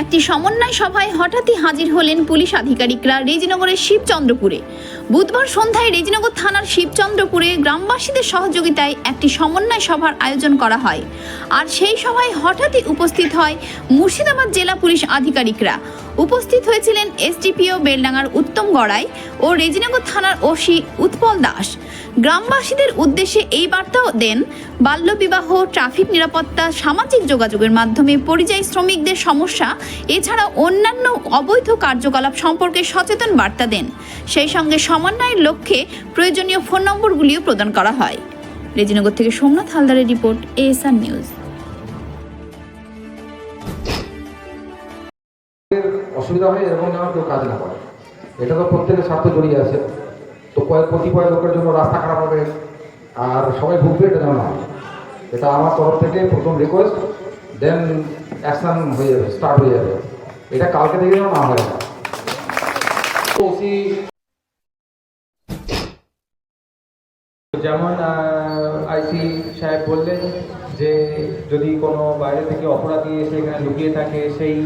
একটি সমন্বয় সভায় হঠাৎই হাজির হলেন পুলিশ আধিকারিকরা রেজিনগরের শিবচন্দ্রপুরে। বুধবার সন্ধ্যায় রেজিনগর থানার শিবচন্দ্রপুরে গ্রামবাসীদের সহযোগিতায় একটি সমন্বয় সভার আয়োজন করা হয়। আর সেই সভায় হঠাৎই উপস্থিত হয় মুর্শিদাবাদ জেলা পুলিশ আধিকারিকরা। উপস্থিত হয়েছিলেন এসডিপিও বেলডাঙ্গার উত্তম গড়াই ও রেজিনগর থানার ওসি উৎপল দাস। গ্রামবাসীদের উদ্দেশ্যে এই বার্তাও দেন, বাল্যবিবাহ, ট্রাফিক নিরাপত্তা, সামাজিক যোগাযোগের মাধ্যমে পরিযায়ী শ্রমিকদের সমস্যা এছাড়া অন্যান্য অবৈধ কার্যকলাপ সম্পর্কে সচেতন বার্তা দেন। সেই সঙ্গে সমন্বয়ের লক্ষ্যে প্রয়োজনীয় ফোন নম্বরগুলিও প্রদান করা হয়। রেজিনগর থেকে সোমনাথ হালদারের রিপোর্ট, এএসআর নিউজ। অসুবিধা হয় এরকম যেন কেউ কাজ না করে। এটা তো প্রত্যেকের স্বার্থ জড়িয়ে আছে। কতিপয় লোকের জন্য রাস্তা খারাপ হবে। আর সবাই ভুগবে এটা যেন না। এটা আমার তরফ থেকে প্রথম রিকোয়েস্ট দেন অ্যাকশন হয়ে যাবে স্টার্ট হয়ে যাবে। এটা কালকে থেকে যেন না হয়। যেমন আইসি সাহেব বললেন যে, যদি কোনো বাইরে থেকে অপরাধী এসে এখানে লুকিয়ে থাকে, সেই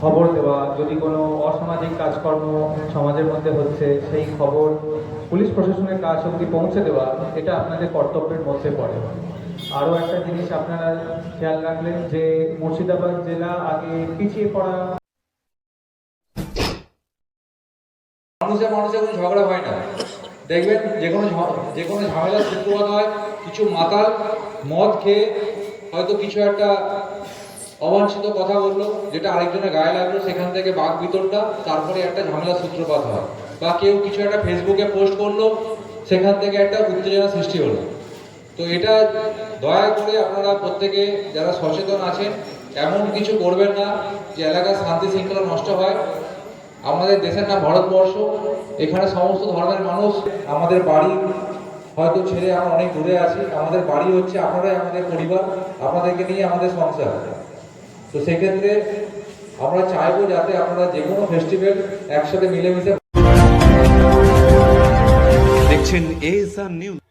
খবর দেওয়া, যদি কোনো অসামাজিক কাজকর্ম সমাজের মধ্যে হচ্ছে, সেই খবর পুলিশ প্রশাসনের কাজ অবধি পৌঁছে দেওয়া, এটা আপনাদের কর্তব্যের মধ্যে পড়ে। আরও একটা জিনিস আপনারা খেয়াল রাখলেন যে, মুর্শিদাবাদ জেলা আগে পিছিয়ে পড়া মানুষের মানুষের কোনো ঝগড়া হয় না। দেখবেন, যে কোনো যে কোনো ঝামেলার সূত্রপাত হয়, কিছু মাতাল মদ খেয়ে হয়তো কিছু একটা অবাঞ্ছিত কথা বলল, যেটা আরেকজনের গায়ে লাগল, সেখান থেকে বাঘ বিতরটা তারপরে একটা ঝামেলার সূত্রপাত হয়। বা কেউ কিছু একটা ফেসবুকে পোস্ট করল, সেখান থেকে একটা উত্তেজনা সৃষ্টি হলো। তো এটা দয়া করে আপনারা প্রত্যেকে যারা সচেতন আছেন, এমন কিছু করবেন না যে এলাকার শান্তি শৃঙ্খলা নষ্ট হয়। আমাদের দেশের নাম ভারতবর্ষ, এখানে সমস্ত ধর্মের মানুষ, আমাদের বাড়ি হয়তো ছেড়ে আমরা অনেক দূরে আছি, আমাদের বাড়ি হচ্ছে, আপনারাই আমাদের পরিবার, আপনাদেরকে নিয়ে আমাদের সংসার। তো সেক্ষেত্রে আমরা চাইব যাতে আপনারা যে কোনো ফেস্টিভ্যাল একসাথে মিলেমিশে দেখছেন এএসআর নিউজ